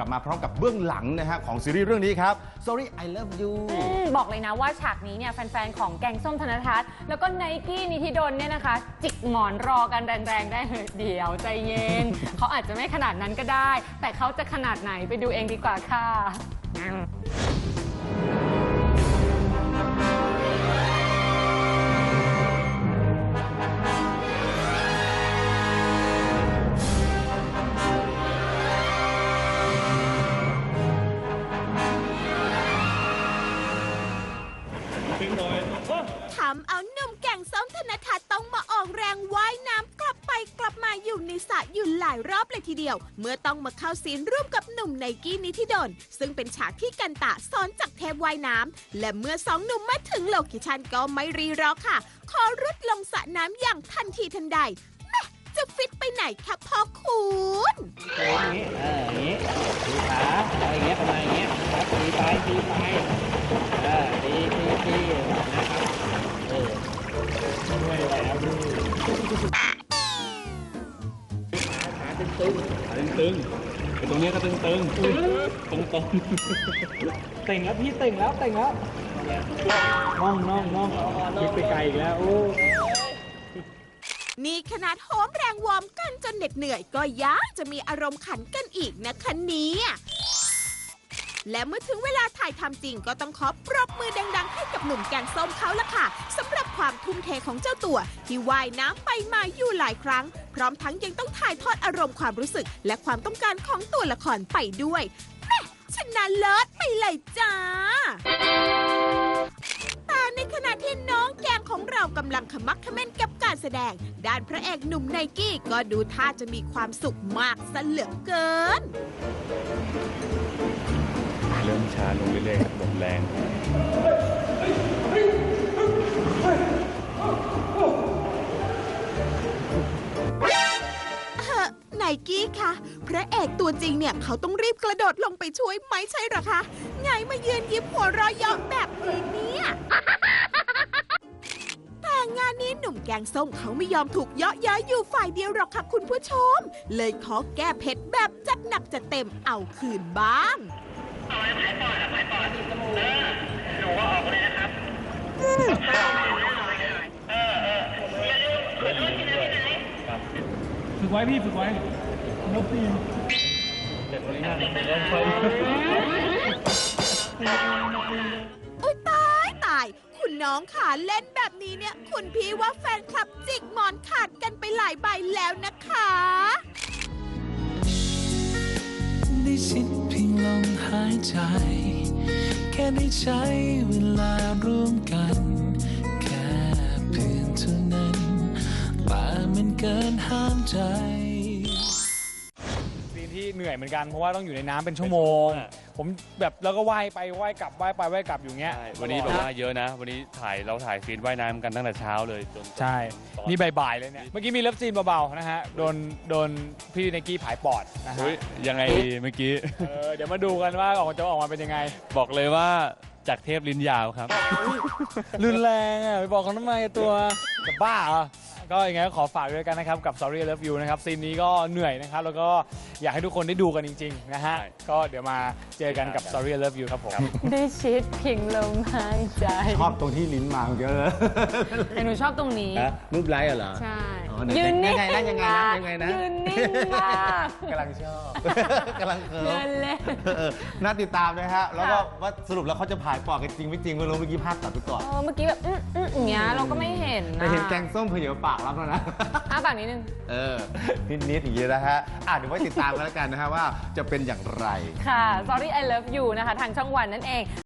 ลับมาพร้อมกับเบื้องหลังนะฮะของซีรีส์เรื่องนี้ครับ Sorry I Love You อืมบอกเลยนะว่าฉากนี้เนี่ยแฟนๆ ของแกงส้มธนทัศน์แล้วก็ไนกี้นิธิดลเนี่ยนะคะ จิกหมอนรอกันแรงๆ ได้เลยเดี๋ยวใจเย็น เขาอาจจะไม่ขนาดนั้นก็ได้ แต่เขาจะขนาดไหนไปดูเองดีกว่าค่ะำเอาหนุ่มแก่งส้มธนทัศน์ต้องมาออกแรงว่ายน้ำกลับไปกลับมาอยู่ในสระอยู่หลายรอบเลยทีเดียว เมื่อต้องมาเข้าซีนร่วมกับหนุ่มไนกี้นิธิดลซึ่งเป็นฉากที่กันตะสอนจากเทปว่ายน้ำและเมื่อสองหนุ่มมาถึงโลเคชันก็ไม่รีรอค่ะ ขอรุดลงสระน้ำอย่างทันทีทันใดแม่จะฟิตไปไหนคะพ่อคุณอย่างนี้เอออย่างนี้ดีขาอะไรอย่างเงี้ยประมาณอย่างเงี้ยครับดีไปดีไปเออดีดีดีนะ ขาตึงตึงไอ้ตรงเนี้ยก็ตึงตึงตรงตรงเต่งแล้วพี่เต่งแล้วเต่งแล้วน่องน่องน่องคิดไปไกลอีกแล้วโอ้นี่ขนาดโหมแรงวอร์มกันจนเหน็ดเหนื่อยก็ยังจะมีอารมณ์ขันกันอีกนะคะเนี่ยและเมื่อถึงเวลาถ่ายทำจริงก็ต้องขอปรบมือดัง ๆ ให้กับหนุ่มแกงส้มเขาละค่ะสำหรับ ทุ่มเทของเจ้าตัว ที่ว่ายน้ำไปมาอยู่หลายครั้ง พร้อมทั้งยังต้องถ่ายทอดอารมณ์ความรู้สึก และความต้องการของตัวละครไปด้วยแม่ชนะเลิศไปเลยจ้าแต่ในขณะที่น้องแกงของเรากำลังขมักขม้นกับการแสดง ด้านพระเอกหนุ่มไนกี้ก็ดูท่าจะมีความสุขมากซะเหลือเกิน เริ่มช้าลงเรื่อยๆครับหมดแรง ไนกี้คะพระเอกตัวจริงเนี่ย เขาต้องรีบกระโดดลงไปช่วยไหมใช่หรอคะไงมายืนยิ้มหัวเราะเยาะแบบนี้เนี่ยแต่งานนี้หนุ่มแกงส้มเขาไม่ยอมถูกเยาะเย้ยอยู่ฝ่ายเดียวหรอกค่ะคุณผู้ชม เลยขอแก้เผ็ดแบบจัดหนักจัดเต็มเอาคืนบ้างฝึ กไว้พี่ฝึกไว้นกตีนเด็ดบริหารลงไปอุ้ยตายตาย คุณน้องขาเล่นแบบนี้เนี่ย คุณพี่ว่าแฟนคลับจิกหมอนขาดกันไปหลายใบแล้วนะคะได้ชิดเพียงลมหายใจ แค่ได้ใช้เวลาร่วมกัน ใจ ซีนที่เหนื่อยเหมือนกันเพราะว่าต้องอยู่ในน้ำเป็นชั่วโมงผมแบบแล้วก็ว่ายไปว่ายกลับว่ายไปว่ายกลับอยู่เงี้ยใช่วันนี้แบบว่าเยอะนะ วันนี้ถ่ายเราถ่ายซีนว่ายน้ำกันตั้งแต่เช้าเลยจนใช่ ตอนี่บ่ายๆเลยเนี่ย เมื่อกี้มีเลิฟซีนเบาๆนะฮะ โดนโดนพี่ไนกี้ผายปอดนะฮะอุ๊ยยังไงดีเมื่อกี้ เออเดี๋ยวมาดูกันว่าออกมาจะออกมาเป็นยังไง บอกเลยว่าจากเทพลิ้นยาวครับ รุนแรงอะไปบอกเขาทำไมตัวจะบ้าเหรอ ก็ยังไงก็ขอฝากด้วยกันนะครับกับ Sorry I Love You นะครับซีนนี้ก็เหนื่อยนะครับแล้วก็อยากให้ทุกคนได้ดูกันจริงๆนะฮะใช่ ก็เดี๋ยวมาเจอกันกับ Sorry I Love You ครับผมได้ชิดเพียงลมหายใจชอบตรงที่ลิ้นมาเยอะแต่หนูชอบตรงนี้ รูปไลท์เหรอ ใช่ อ๋อไหนยืนนิ่งยังไงนะยังไงนะมากยังไงนะยืนนิ่งมากกำลังชอบกำลังเคิเดิร์นเล่นเออน่าติดตามนะฮะแล้วก็ค่ะว่าสรุปแล้วเขาจะผ่ายปอดกันจริงไม่จริงไม่รู้เมื่อกี้ภาพตัดไปก่อนเออเมื่อกี้แบบอื้ออื้ออย่างเงี้ยเราก็ไม่เห็นแต่นะเห็นแกงส้มเผยปากรับแล้วนะอ้าปากนิดนึงเออนิดๆอย่างนี้นะฮะอะเดี๋ยวไว้ติดตามกันแล้วกันนะฮะว่าจะเป็นอย่างไรค่ะ Sorry I Love You นะคะทางช่องวันนั่นเอง